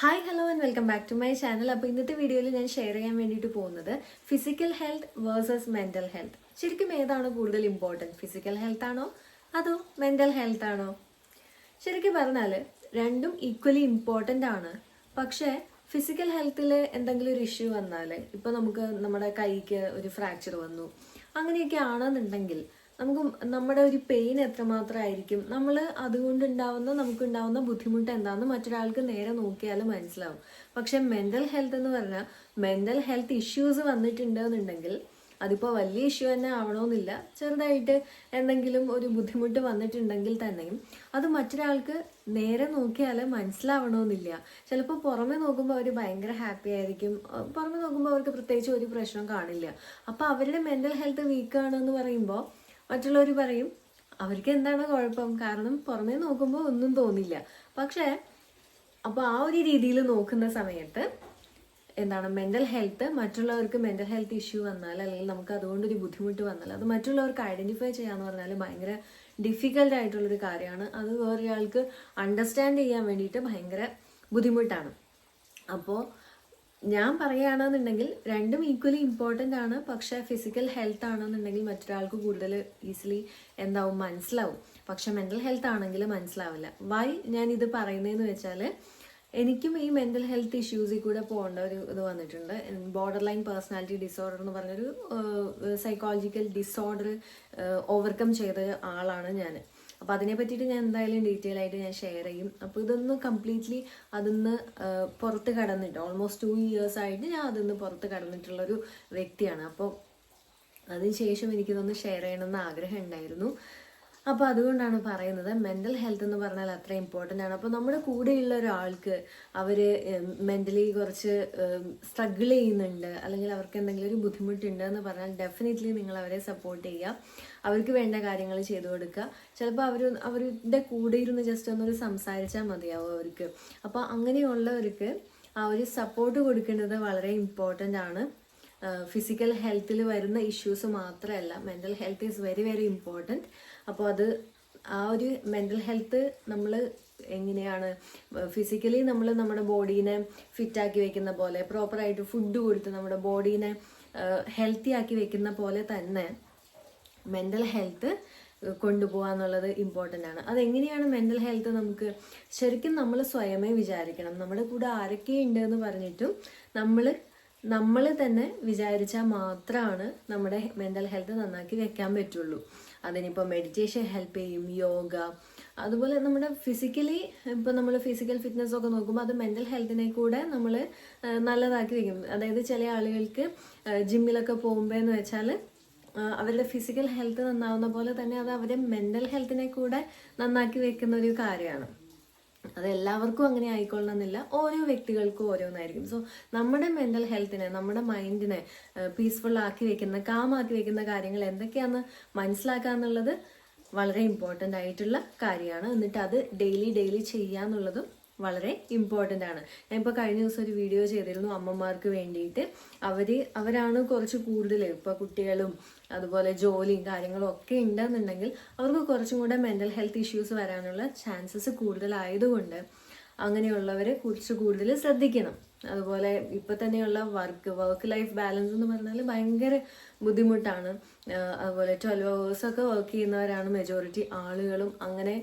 Hi hello and welcome back to my channel അപ്പോൾ ഇന്നത്തെ വീഡിയോയിൽ ഞാൻ ഷെയർ ചെയ്യാൻ വേണ്ടിയിട്ട് പോകുന്നത് physical health versus mental health ശരിക്കും ഏതാണ് കൂടുതൽ ഇമ്പോർട്ടന്റ് ഫിസിക്കൽ ഹെൽത്ത് ആണോ? അതോ മെന്റൽ ഹെൽത്ത് ആണോ? ശരിക്കും പറഞ്ഞാൽ രണ്ടും ഈക്വലി ഇമ്പോർട്ടന്റ് ആണ്. പക്ഷേ ഫിസിക്കൽ ഹെൽത്തിൽ എന്തെങ്കിലും ഒരു ഇഷ്യൂ വന്നാൽ ഇപ്പോൾ നമുക്ക് നമ്മുടെ കൈക്ക് ഒരു ഫ്രാക്ചർ വന്നു അങ്ങനെയൊക്കെ ആണെന്നുണ്ടെങ്കിൽ നമുക്ക് നമ്മുടെ ഒരു പെയിൻ എത്രമാത്രമായിരിക്കും? നമ്മൾ അതുകൊണ്ടുണ്ടാവുന്ന നമുക്കുണ്ടാവുന്ന ബുദ്ധിമുട്ട് എന്താണെന്ന് മറ്റൊരാൾക്ക് നേരെ നോക്കിയാൽ മനസ്സിലാവും. പക്ഷെ മെന്റൽ ഹെൽത്ത് എന്ന് പറഞ്ഞാൽ മെന്റൽ ഹെൽത്ത് ഇഷ്യൂസ് വന്നിട്ടുണ്ടെന്നുണ്ടെങ്കിൽ അതിപ്പോൾ വലിയ ഇഷ്യൂ തന്നെ ആവണമെന്നില്ല ചെറുതായിട്ട് എന്തെങ്കിലും ഒരു ബുദ്ധിമുട്ട് വന്നിട്ടുണ്ടെങ്കിൽ തന്നെയും അത് മറ്റൊരാൾക്ക് നേരെ നോക്കിയാൽ മനസ്സിലാവണമെന്നില്ല ചിലപ്പോൾ പുറമെ നോക്കുമ്പോൾ അവർ ഭയങ്കര ഹാപ്പി ആയിരിക്കും. പുറമെ നോക്കുമ്പോൾ അവർക്ക് പ്രത്യേകിച്ച് ഒരു പ്രശ്നം കാണില്ല. അപ്പോൾ അവരുടെ മെന്റൽ ഹെൽത്ത് വീക്കാണെന്ന് പറയുമ്പോൾ മറ്റുള്ളവർ പറയും അവർക്ക് എന്താണ് കുഴപ്പം? കാരണം പുറമേ നോക്കുമ്പോൾ ഒന്നും തോന്നില്ല. പക്ഷേ അപ്പോൾ ആ ഒരു രീതിയിൽ നോക്കുന്ന സമയത്ത് എന്താണ് മെന്റൽ ഹെൽത്ത് മറ്റുള്ളവർക്ക് മെന്റൽ ഹെൽത്ത് ഇഷ്യൂ വന്നാൽ അല്ലെങ്കിൽ നമുക്ക് അതുകൊണ്ടൊരു ബുദ്ധിമുട്ട് വന്നാൽ അത് മറ്റുള്ളവർക്ക് ഐഡന്റിഫൈ ചെയ്യാന്ന് പറഞ്ഞാൽ ഭയങ്കര ഡിഫിക്കൽട്ട് ആയിട്ടുള്ളൊരു കാര്യമാണ്. അത് വേറൊരാൾക്ക് അണ്ടർസ്റ്റാൻഡ് ചെയ്യാൻ വേണ്ടിയിട്ട് ഭയങ്കര ബുദ്ധിമുട്ടാണ്. അപ്പോൾ ഞാൻ പറയുകയാണെന്നുണ്ടെങ്കിൽ രണ്ടും ഈക്വലി ഇമ്പോർട്ടന്റ് ആണ്. പക്ഷേ ഫിസിക്കൽ ഹെൽത്ത് ആണെന്നുണ്ടെങ്കിൽ മറ്റൊരാൾക്ക് കൂടുതൽ ഈസിലി എന്താവും? മനസ്സിലാവും. പക്ഷെ മെന്റൽ ഹെൽത്ത് ആണെങ്കിൽ മനസ്സിലാവില്ല. വൈ ഞാൻ ഇത് പറയുന്നതെന്ന് വെച്ചാൽ എനിക്കും ഈ മെന്റൽ ഹെൽത്ത് ഇഷ്യൂസിൽ കൂടെ പോകേണ്ട ഒരു ഇത് വന്നിട്ടുണ്ട്. ബോർഡർ ലൈൻ പേഴ്സണാലിറ്റി ഡിസോർഡർ എന്ന് പറഞ്ഞൊരു സൈക്കോളജിക്കൽ ഡിസോർഡർ ഓവർകം ചെയ്ത ആളാണ് ഞാൻ. അപ്പോൾ അതിനെ പറ്റിയിട്ട് ഞാൻ എന്തായാലും ഡീറ്റെയിൽ ആയിട്ട് ഞാൻ ഷെയർ ചെയ്യും. അപ്പോൾ ഇതൊന്ന് കംപ്ലീറ്റ്ലി അതിന്ന് പുറത്ത് കടന്നിട്ട് ഓൾമോസ്റ്റ് ടു ഇയേഴ്സ് ആയിട്ട് ഞാൻ അതിന്ന് പുറത്ത് കടന്നിട്ടുള്ളൊരു വ്യക്തിയാണ്. അപ്പോൾ അതിനുശേഷം എനിക്കിതൊന്ന് ഷെയർ ചെയ്യണമെന്ന് ആഗ്രഹം ഉണ്ടായിരുന്നു. അപ്പോൾ അതുകൊണ്ടാണ് പറയുന്നത് മെന്റൽ ഹെൽത്ത് എന്ന് പറഞ്ഞാൽ അത്ര ഇമ്പോർട്ടന്റ് ആണ്. അപ്പോൾ നമ്മുടെ കൂടെയുള്ള ഒരാൾക്ക് അവർ മെന്റലി കുറച്ച് സ്ട്രഗിൾ ചെയ്യുന്നുണ്ട് അല്ലെങ്കിൽ അവർക്ക് എന്തെങ്കിലും ഒരു ബുദ്ധിമുട്ടുണ്ട് എന്ന് പറഞ്ഞാൽ ഡെഫിനറ്റ്ലി നിങ്ങൾ അവരെ സപ്പോർട്ട് ചെയ്യുക. അവർക്ക് വേണ്ട കാര്യങ്ങൾ ചെയ്തു കൊടുക്കുക. ചിലപ്പോൾ അവർ അവരുടെ കൂടെ ഇരുന്ന് ജസ്റ്റ് ഒന്നൊരു സംസാരിച്ചാൽ മതിയാവും അവർക്ക്. അപ്പോൾ അങ്ങനെയുള്ളവർക്ക് ആ ഒരു സപ്പോർട്ട് കൊടുക്കേണ്ടത് വളരെ ഇമ്പോർട്ടന്റ് ആണ്. ഫിസിക്കൽ ഹെൽത്തിൽ വരുന്ന ഇഷ്യൂസ് മാത്രമല്ല. Mental health is very very important അപ്പോൾ അത് ആ ഒരു മെന്റൽ ഹെൽത്ത് നമ്മൾ എങ്ങനെയാണ്? ഫിസിക്കലി നമ്മൾ നമ്മുടെ ബോഡീനെ ഫിറ്റാക്കി വെക്കുന്ന പോലെ പ്രോപ്പറായിട്ട് ഫുഡ് കൊടുത്ത് നമ്മുടെ ബോഡീനെ ഹെൽത്തി ആക്കി വെക്കുന്ന പോലെ തന്നെ മെന്റൽ ഹെൽത്ത് കൊണ്ടുപോകുക എന്നുള്ളത് ഇമ്പോർട്ടന്റ് ആണ്. അതെങ്ങനെയാണ് മെന്റൽ ഹെൽത്ത് നമുക്ക് ശരിക്കും നമ്മൾ സ്വയമേ വിചാരിക്കണം. നമ്മുടെ കൂടെ ആരൊക്കെ ഉണ്ട് എന്ന് പറഞ്ഞിട്ടും നമ്മൾ നമ്മൾ തന്നെ വിചാരിച്ചാൽ മാത്രമാണ് നമ്മുടെ മെന്റൽ ഹെൽത്ത് നന്നാക്കി വെക്കാൻ പറ്റുള്ളൂ. അതിനിപ്പോൾ മെഡിറ്റേഷൻ ഹെൽപ്പ് ചെയ്യും യോഗ. അതുപോലെ നമ്മുടെ ഫിസിക്കലി ഇപ്പോൾ നമ്മൾ ഫിസിക്കൽ ഫിറ്റ്നസ് ഒക്കെ നോക്കുമ്പോൾ അത് മെന്റൽ ഹെൽത്തിനെ കൂടെ നമ്മൾ നല്ലതാക്കി വയ്ക്കും അതായത് ചില ആളുകൾക്ക് ജിമ്മിലൊക്കെ പോകുമ്പോൾ എന്ന് വെച്ചാൽ അവരുടെ ഫിസിക്കൽ ഹെൽത്ത് നന്നാവുന്ന പോലെ തന്നെ അത് അവരുടെ മെന്റൽ ഹെൽത്തിനെ കൂടെ നന്നാക്കി വെക്കുന്ന ഒരു കാര്യമാണ്. അത് എല്ലാവർക്കും അങ്ങനെ ആയിക്കൊള്ളണമെന്നില്ല. ഓരോ വ്യക്തികൾക്കും ഓരോന്നായിരിക്കും. സോ നമ്മുടെ മെന്റൽ ഹെൽത്തിനെ നമ്മുടെ മൈൻഡിനെ പീസ്ഫുൾ ആക്കി വെക്കുന്ന കാമാക്കി വെക്കുന്ന കാര്യങ്ങൾ എന്തൊക്കെയാണെന്ന് മനസ്സിലാക്കുക എന്നുള്ളത് വളരെ ഇമ്പോർട്ടന്റ് ആയിട്ടുള്ള കാര്യമാണ്. എന്നിട്ട് അത് ഡെയിലി ഡെയിലി ചെയ്യാന്നുള്ളതും വളരെ ഇമ്പോർട്ടന്റ് ആണ്. ഞാൻ ഇപ്പോൾ കഴിഞ്ഞ ദിവസം ഒരു വീഡിയോ ചെയ്തിരുന്നു അമ്മമാർക്ക് വേണ്ടിയിട്ട്. അവർ അവരാണ് കുറച്ച് കൂടുതൽ ഇപ്പോൾ കുട്ടികളും അതുപോലെ ജോലിയും കാര്യങ്ങളും ഒക്കെ ഉണ്ടെന്നുണ്ടെങ്കിൽ അവർക്ക് കുറച്ചും കൂടെ മെന്റൽ ഹെൽത്ത് ഇഷ്യൂസ് വരാനുള്ള ചാൻസസ് കൂടുതലായതുകൊണ്ട് അങ്ങനെയുള്ളവരെ കുറച്ച് കൂടുതൽ ശ്രദ്ധിക്കണം. അതുപോലെ ഇപ്പൊ തന്നെയുള്ള വർക്ക് വർക്ക് ലൈഫ് ബാലൻസ് എന്ന് പറഞ്ഞാൽ ഭയങ്കര ബുദ്ധിമുട്ടാണ്. അതുപോലെ ട്വൽവ് അവേഴ്സ് ഒക്കെ വർക്ക് ചെയ്യുന്നവരാണ് മെജോറിറ്റി ആളുകളും. അങ്ങനെ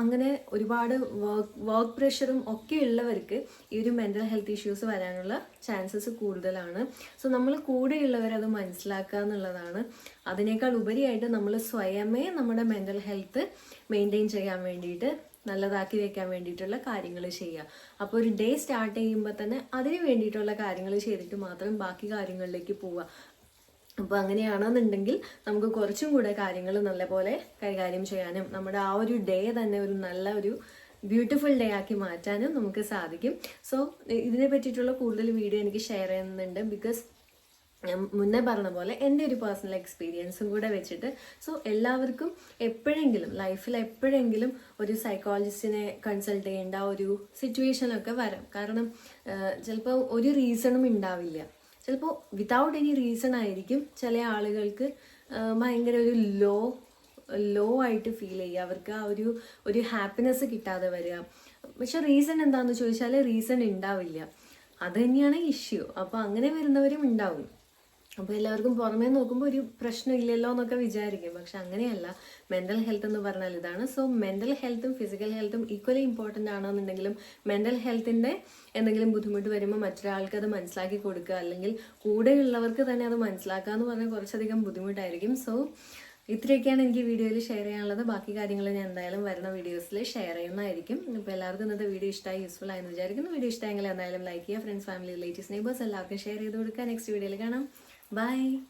അങ്ങനെ ഒരുപാട് വർക്ക് വർക്ക് പ്രഷറും ഒക്കെ ഉള്ളവർക്ക് ഈ ഒരു മെന്റൽ ഹെൽത്ത് ഇഷ്യൂസ് വരാനുള്ള ചാൻസസ് കൂടുതലാണ്. സോ നമ്മൾ കൂടെയുള്ളവരത് മനസ്സിലാക്കുക എന്നുള്ളതാണ്. അതിനേക്കാൾ ഉപരിയായിട്ട് നമ്മൾ സ്വയമേ നമ്മുടെ മെന്റൽ ഹെൽത്ത് മെയിന്റെയിൻ ചെയ്യാൻ വേണ്ടിയിട്ട് നല്ലതാക്കി വെക്കാൻ വേണ്ടിയിട്ടുള്ള കാര്യങ്ങൾ ചെയ്യുക അപ്പോൾ ഒരു ഡേ സ്റ്റാർട്ട് ചെയ്യുമ്പോൾ തന്നെ അതിന് വേണ്ടിയിട്ടുള്ള കാര്യങ്ങൾ ചെയ്തിട്ട് മാത്രം ബാക്കി കാര്യങ്ങളിലേക്ക് പോവുക അപ്പോൾ അങ്ങനെയാണെന്നുണ്ടെങ്കിൽ നമുക്ക് കുറച്ചും കൂടെ കാര്യങ്ങൾ നല്ലപോലെ കൈകാര്യം ചെയ്യാനും നമ്മുടെ ആ ഒരു ഡേ തന്നെ ഒരു നല്ല ഒരു ബ്യൂട്ടിഫുൾ ഡേ ആക്കി മാറ്റാനും നമുക്ക് സാധിക്കും. സോ ഇതിനെ പറ്റിയിട്ടുള്ള കൂടുതൽ വീഡിയോ എനിക്ക് ഷെയർ ചെയ്യുന്നുണ്ട് ബിക്കോസ് മുന്നേ പറഞ്ഞ പോലെ എന്റെ ഒരു പേഴ്സണൽ എക്സ്പീരിയൻസും കൂടെ വെച്ചിട്ട്. സോ എല്ലാവർക്കും എപ്പോഴെങ്കിലും ലൈഫിൽ എപ്പോഴെങ്കിലും ഒരു സൈക്കോളജിസ്റ്റിനെ കൺസൾട്ട് ചെയ്യേണ്ട ഒരു സിറ്റുവേഷനൊക്കെ വരാം. കാരണം ചിലപ്പോൾ ഒരു റീസണും ഉണ്ടാവില്ല. ചിലപ്പോൾ വിതൗട്ട് എനി റീസൺ ആയിരിക്കും ചില ആളുകൾക്ക് ഭയങ്കര ഒരു ലോ ലോ ആയിട്ട് ഫീൽ ചെയ്യുക. അവർക്ക് ആ ഒരു ഒരു ഹാപ്പിനെസ് കിട്ടാതെ വരിക. പക്ഷെ റീസൺ എന്താണെന്ന് ചോദിച്ചാൽ റീസൺ ഉണ്ടാവില്ല. അത് തന്നെയാണ് ഇഷ്യൂ അപ്പോൾ അങ്ങനെ വരുന്നവരും ഉണ്ടാവും. അപ്പോൾ എല്ലാവർക്കും പുറമേ നോക്കുമ്പോൾ ഒരു പ്രശ്നമില്ലല്ലോ എന്നൊക്കെ വിചാരിക്കും. പക്ഷെ അങ്ങനെയല്ല. മെന്റൽ ഹെൽത്ത് എന്ന് പറഞ്ഞാൽ ഇതാണ്. സോ മെന്റൽ ഹെൽത്തും ഫിസിക്കൽ ഹെൽത്തും ഈക്വലി ഇമ്പോർട്ടന്റ് ആണെന്നുണ്ടെങ്കിലും മെന്റൽ ഹെൽത്തിന്റെ എന്തെങ്കിലും ബുദ്ധിമുട്ട് വരുമ്പോൾ മറ്റൊരാൾക്ക് അത് മനസ്സിലാക്കി കൊടുക്കുക. അല്ലെങ്കിൽ കൂടെയുള്ളവർക്ക് തന്നെ അത് മനസ്സിലാക്കുക എന്ന് പറഞ്ഞാൽ കുറച്ചധികം ബുദ്ധിമുട്ടായിരിക്കും. സോ ഇത്രയൊക്കെയാണ് എനിക്ക് വീഡിയോയിൽ ഷെയർ ചെയ്യാനുള്ളത്. ബാക്കി കാര്യങ്ങൾ ഞാൻ എന്തായാലും വരുന്ന വീഡിയോസിൽ ഷെയർ ചെയ്യുന്നതായിരിക്കും. ഇപ്പോൾ എല്ലാവർക്കും ഇന്നത്തെ വീഡിയോ ഇഷ്ടമായി യൂസ്ഫുൾ ആയെന്ന് വിചാരിക്കുന്നു. വീഡിയോ ഇഷ്ടമെങ്കിൽ എന്തായാലും ലൈക്ക് ചെയ്യുക. ഫ്രണ്ട്സ് ഫാമിലി റിലേറ്റീവ്സ് നെയ്ബേഴ്സ് എല്ലാവർക്കും ഷെയർ ചെയ്ത് കൊടുക്കുക. നെക്സ്റ്റ് വീഡിയോയിൽ കാണാം. Bye.